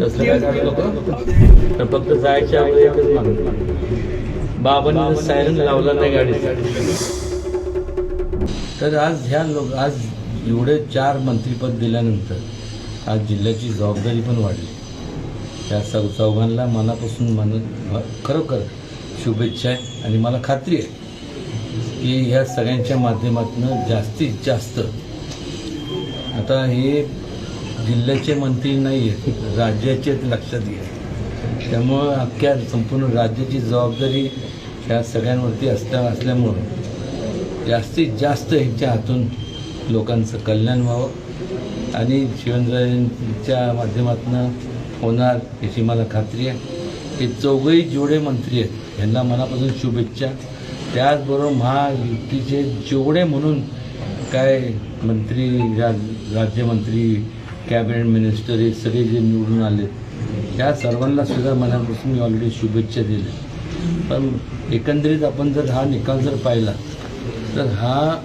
तसलं काय नको तर फक्त जायच्या अगोदर एकच मागतो बाबांनी सायरन लावला नाही गाडीचा. तर आज ह्या लोक आज एवढे चार मंत्रीपद दिल्यानंतर आज जिल्ह्याची जबाबदारी पण वाढली. त्या चौ चौघांना मनापासून मन खरोखर शुभेच्छा आहे आणि मला खात्री आहे की ह्या सगळ्यांच्या माध्यमातून जास्तीत जास्त आता हे जिल्ह्याचे मंत्री नाही आहेत राज्याचे लक्षात घ्या त्यामुळं अख्ख्या संपूर्ण राज्याची जबाबदारी ह्या सगळ्यांवरती असल्या असल्यामुळं जास्तीत जास्त ह्यांच्या हातून लोकांचं कल्याण व्हावं आणि शिवेंद्रच्या माध्यमातून होणार याची मला खात्री आहे. हे चौघही जेवढे मंत्री आहेत यांना मनापासून शुभेच्छा. त्याचबरोबर महायुतीचे जेवढे म्हणून काय मंत्री राज राज्यमंत्री कॅबिनेट मिनिस्टर हे सगळे जे निवडून आले त्या सर्वांना सुद्धा मनापासून मी ऑलरेडी शुभेच्छा दिल्या. पण एकंदरीत आपण जर हा निकाल जर पाहिला तर हा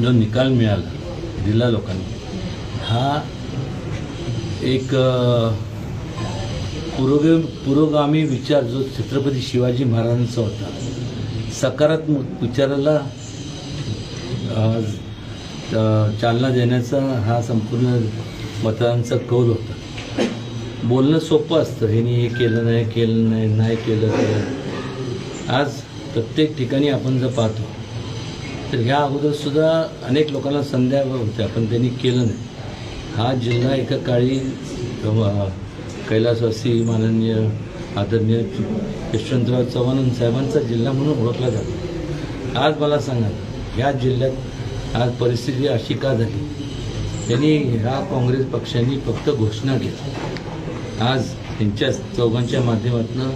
जो निकाल मिळाला दिला लोकांनी हा एक पुरोगे पुरोगामी विचार जो छत्रपती शिवाजी महाराजांचा होता सकारात्मक विचाराला चालना देण्याचा हा संपूर्ण मतदारांचा कौल होता. बोलणं सोपं असतं. ह्यानी हे केलं नाही केलं नाही नाही केलं तर आज प्रत्येक ठिकाणी आपण जर पाहतो तर ह्या अगोदरसुद्धा अनेक लोकांना संध्या होत्या पण त्यांनी केलं नाही. हा जिल्हा एका काळी कैलासवासी माननीय आदरणीय यशवंतराव चव्हाण साहेबांचा जिल्हा म्हणून ओळखला जातो. आज मला सांगा ह्या जिल्ह्यात आज परिस्थिती अशी का झाली? त्यांनी ह्या काँग्रेस पक्षांनी फक्त घोषणा केली आज त्यांच्या चौघांच्या माध्यमातून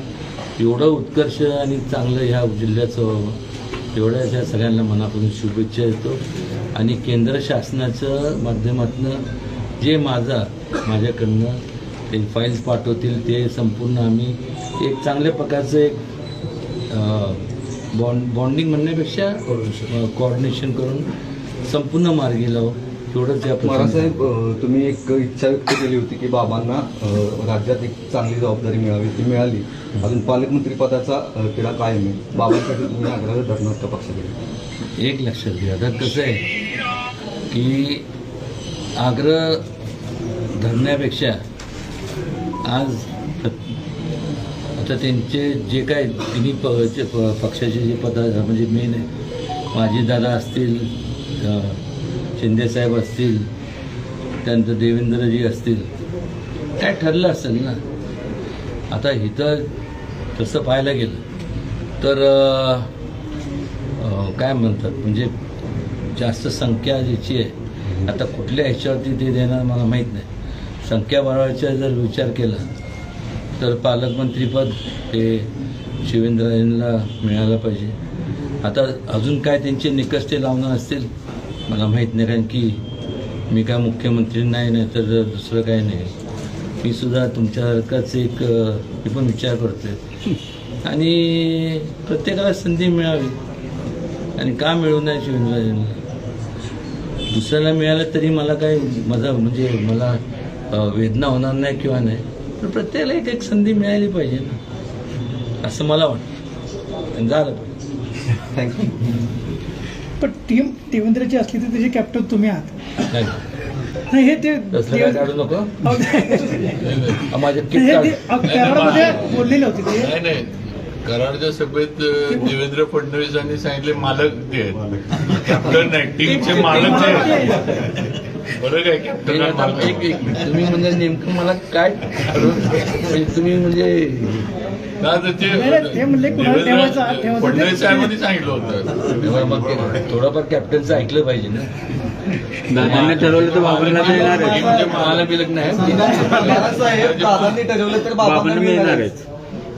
एवढं उत्कर्ष आणि चांगलं ह्या जिल्ह्याचं व्हावं एवढ्या त्या सगळ्यांना मनापासून शुभेच्छा देतो. आणि केंद्र शासनाचं माध्यमातून जे माझा माझ्याकडनं ते फाईल्स पाठवतील ते संपूर्ण आम्ही एक चांगल्या प्रकारचं एक बॉन्ड बॉन्डिंग म्हणण्यापेक्षा कोऑर्डिनेशन करून संपूर्ण मार्गी लावू. एवढंच या प्रसंगी- साहेब अ, तुम्ही एक इच्छा व्यक्त केली होती की बाबांना राज्यात एक चांगली जबाबदारी मिळावी ती मिळाली. अजून पालकमंत्री पदाचा अ, तिढा कायम आहे. बाबांसाठी तुम्ही आग्रह धरणार का पक्षाकडे? एक लक्षात घ्या आता कसं आहे की आग्रह धरण्यापेक्षा आज आता त्यांचे जे काय तिन्ही प पक्षाचे जे पद म्हणजे मेन आहे माझे दादा असतील शिंदेसाहेब असतील त्यानंतर देवेंद्रजी असतील काय ठरलं असेल ना? आता इथं तसं पाहायला गेलं तर काय म्हणतात म्हणजे जास्त संख्या ज्याची आहे आता कुठल्या ह्याच्यावरती ते देणार मला माहीत नाही. संख्या वाढवायचा जर विचार केला तर पालकमंत्रीपद हे शिवेंद्रजींना मिळालं पाहिजे. आता अजून काय त्यांचे निकष ते लावणार असतील? मला माहीत नाही कारण की मी काय मुख्यमंत्री नाही नाही तर दुसरं काय नाही. मी सुद्धा तुमच्यासारखाच एक मी पण विचार करतोय. आणि प्रत्येकाला संधी मिळावी आणि का मिळू नये शिवराजांना दुसऱ्याला मिळालं तरी मला काही माझा म्हणजे मला वेदना होणार नाही किंवा नाही. पण प्रत्येकाला एक एक संधी मिळाली पाहिजे ना. असं मला वाटतं. झालं. पाहिजे थँक्यू पण टीम देवेंद्रची असली तर त्याचे कॅप्टन तुम्ही आहात. नाही. नाही हे ते तसलं काय काढू नको. अहो, अ, माझ्या किट हे काढ ते- अहो, करारामध्ये बोललेले होते ते. नाही नाही. कराडच्या सभेत अ, देवेंद्र फडणवीसांनी सांगितले मालक ते आहेत. कॅप्टन नाही टीमचे मालक ते ते ते नाही, नाही, ते म्हणले कुणाला ठेवायचं, देवेंद्र ठेवायचं. फडणवीस साहेबांनी सांगितलं होतं. तेव्हा मग ते थोडंफार कॅप्टनचं ऐकलं पाहिजे ना. दादांनी ठरवलं तर तर येणार आहे म्हणजे मला बिलक नाही ठरवलं तर बाबांना मिळणार आहे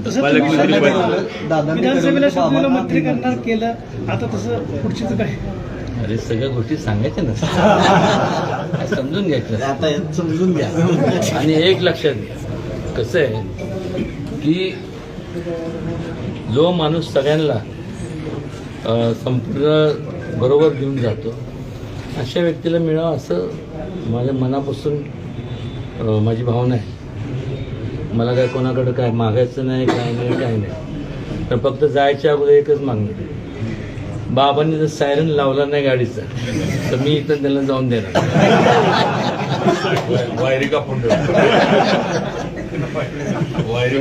तुम्ही विधानसभेला बाबांना मंत्री. करणार केलं आता तसं पुढचीच काय? अरे सगळ्या गोष्टी सांगायच्या ना. समजून घ्यायचं. आता समजून घ्या. आणि एक लक्षात घ्या. कसं आहे की जो माणूस सगळ्यांना संपूर्ण बरोबर घेऊन जातो अशा व्यक्तीला मिळावं असं माझ्या मनापासून माझी भावना आहे. मला काय कोणाकडे काय मागायचं नाही काय नाही काय नाही. तर फक्त जायच्या अगोदर एकच मागणी बाबांनी जर सायरन लावला नाही गाडीचा तर मी इथं त्याला जाऊन देणार. वायरी कापून ठेव. वायरी